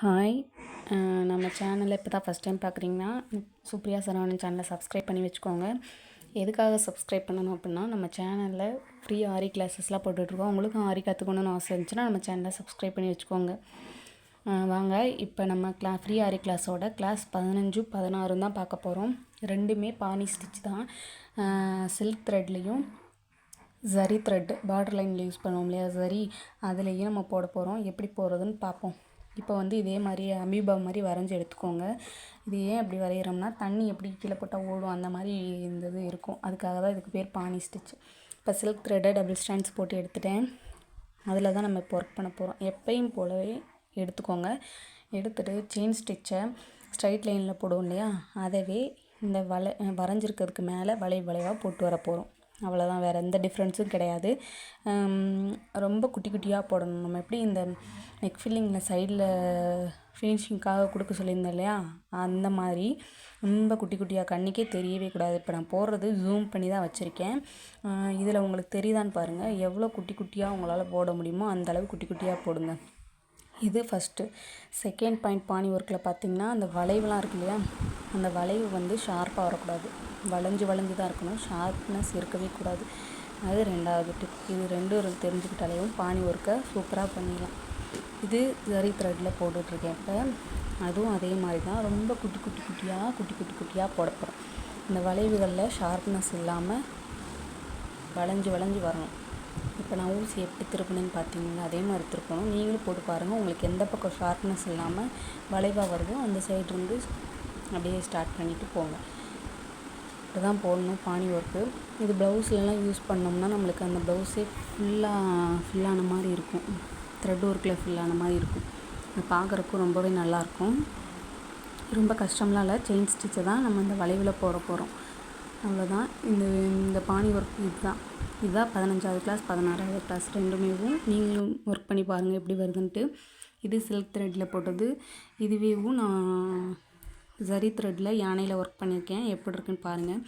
Hi நம்ம சேனலை இப்போ தான் ஃபஸ்ட் டைம் பார்க்குறீங்கன்னா சுப்ரியா சரவணன் சேனலை சப்ஸ்கிரைப் பண்ணி வச்சுக்கோங்க. எதுக்காக சப்ஸ்கிரைப் பண்ணணும் அப்படின்னா நம்ம சேனலில் ஃப்ரீ ஆரி கிளாஸஸ்லாம் போட்டுட்ருக்கோம். உங்களுக்கும் ஆரி கற்றுக்கணுன்னு ஆசை இருந்துச்சுன்னா நம்ம சேனலை சப்ஸ்கிரைப் பண்ணி வச்சுக்கோங்க. வாங்க இப்போ நம்ம கிளா ஃப்ரீ ஆரி கிளாஸோட கிளாஸ் பதினஞ்சு பதினாறும் தான் பார்க்க போகிறோம் ரெண்டுமே பானி ஸ்டிச் தான். சில்க் த்ரெட்லேயும் ஜரி த்ரெட் பார்டர் லைனில் யூஸ் பண்ணுவோம் இல்லையா? ஜரி அதுலேயும் நம்ம போட போகிறோம் எப்படி போடுறதுன்னு பார்ப்போம். இப்போ வந்து இதே மாதிரி அமீபா மாதிரி வரைஞ்சி எடுத்துக்கோங்க. இது ஏன் அப்படி வரைகிறோம்னா தண்ணி எப்படி கீழே போட்டால் ஓடும் அந்த மாதிரி இந்த இது இருக்கும். அதுக்காக தான் இதுக்கு பேர் பானி ஸ்டிச் இப்போ சில்க் த்ரெட்டை டபுள் ஸ்டாண்ட்ஸ் போட்டு எடுத்துட்டேன். அதில் தான் நம்ம இப்போ ஒர்க் பண்ண போகிறோம் எப்பயும் போலவே எடுத்துக்கோங்க. எடுத்துகிட்டு செயின் ஸ்டிச்சை ஸ்ட்ரைட் லைனில் போடுவோம் இல்லையா? அதவே இந்த வளை வரைஞ்சிருக்கிறதுக்கு மேலே வளைவு வளைவாக போட்டு வர போகிறோம் அவ்வளோதான் வேறு எந்த டிஃப்ரென்ஸும் கிடையாது. ரொம்ப குட்டி குட்டியாக போடணும். நம்ம எப்படி இந்த நெக் ஃபில்லிங்கில் சைடில் ஃபினிஷிங்க்காக கொடுக்க சொல்லியிருந்தேன் இல்லையா? அந்த மாதிரி ரொம்ப குட்டி குட்டியாக கண்ணுக்கே தெரியவே கூடாது. இப்போ நான் போடுறது ஜூம் பண்ணி தான் வச்சுருக்கேன். இதில் உங்களுக்கு தெரியுதான்னு பாருங்கள் எவ்வளோ குட்டி குட்டியாக உங்களால் போட முடியுமோ அந்த அளவு குட்டி குட்டியாக போடுங்க. இது ஃபஸ்ட்டு செகண்ட் பாயிண்ட் பாணி ஒர்க்கில் பார்த்தீங்கன்னா அந்த வளைவுலாம் இருக்கு இல்லையா? அந்த வளைவு வந்து ஷார்ப்பாக வரக்கூடாது. வளைஞ்சு வளைஞ்சு தான் இருக்கணும். ஷார்ப்னஸ் இருக்கவே கூடாது. அது ரெண்டாவது டிப் இது ரெண்டும் தெரிஞ்சுக்கிட்டாலேயும் பானி ஒர்க்கை சூப்பராக பண்ணிடலாம். இது ஜரி த்ரெட்டில் போட்டுட்ருக்கேன். இப்போ அதுவும் அதே மாதிரி தான். ரொம்ப குட்டி குட்டி குட்டியாக குட்டி குட்டி குட்டியாக போடப்போகிறோம் இந்த வளைவுகளில் ஷார்ப்னஸ் இல்லாமல் வளைஞ்சு வளைஞ்சு வரணும். இப்போ நான் ஊசி எப்படி திருப்பினேன்னு பார்த்தீங்கன்னா அதே மாதிரி திருப்பணும். நீங்களும் போட்டு பாருங்கள் உங்களுக்கு எந்த பக்கம் ஷார்ப்னஸ் இல்லாமல் வளைவாக வருதோ அந்த சைடு இருந்து அப்படியே ஸ்டார்ட் பண்ணிவிட்டு போங்க. இப்படி தான் போடணும் பானி ஒர்க்கு. இது ப்ளவுஸ்லலாம் யூஸ் பண்ணோம்னா நம்மளுக்கு அந்த ப்ளவுஸே ஃபுல்லாக ஃபில்லான மாதிரி இருக்கும். த்ரெட் ஒர்க்கில் ஃபில்லான மாதிரி இருக்கும். அது பார்க்குறக்கும் ரொம்பவே நல்லாயிருக்கும். ரொம்ப கஷ்டம்லாம் இல்லை. செயின் ஸ்டிச்சை தான் நம்ம இந்த வளைவில் போட போகிறோம் அவ்வளோதான். இந்த இந்த பானி ஒர்க் இதுதான். இதுதான் பதினஞ்சாவது கிளாஸ் பதினாறாவது கிளாஸ் ரெண்டுமேவும் நீங்களும் ஒர்க் பண்ணி பாருங்கள் எப்படி வருதுன்ட்டு. இது சில்க் த்ரெட்டில் போட்டது. இதுவேவும் நான் ஜரி த்ரெட்டில் யானையில் ஒர்க் பண்ணியிருக்கேன். எப்படி இருக்குன்னு பாருங்கள்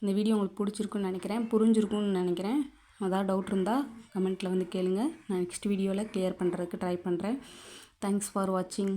இந்த வீடியோ உங்களுக்கு பிடிச்சிருக்குன்னு நினைக்கிறேன். புரிஞ்சிருக்கும்னு நினைக்கிறேன். அதாவது டவுட் இருந்தால் கமெண்ட்டில் வந்து கேளுங்கள் நான் நெக்ஸ்ட் வீடியோவில் க்ளியர் பண்ணுறதுக்கு ட்ரை பண்ணுறேன் தேங்க்ஸ் ஃபார் வாட்சிங்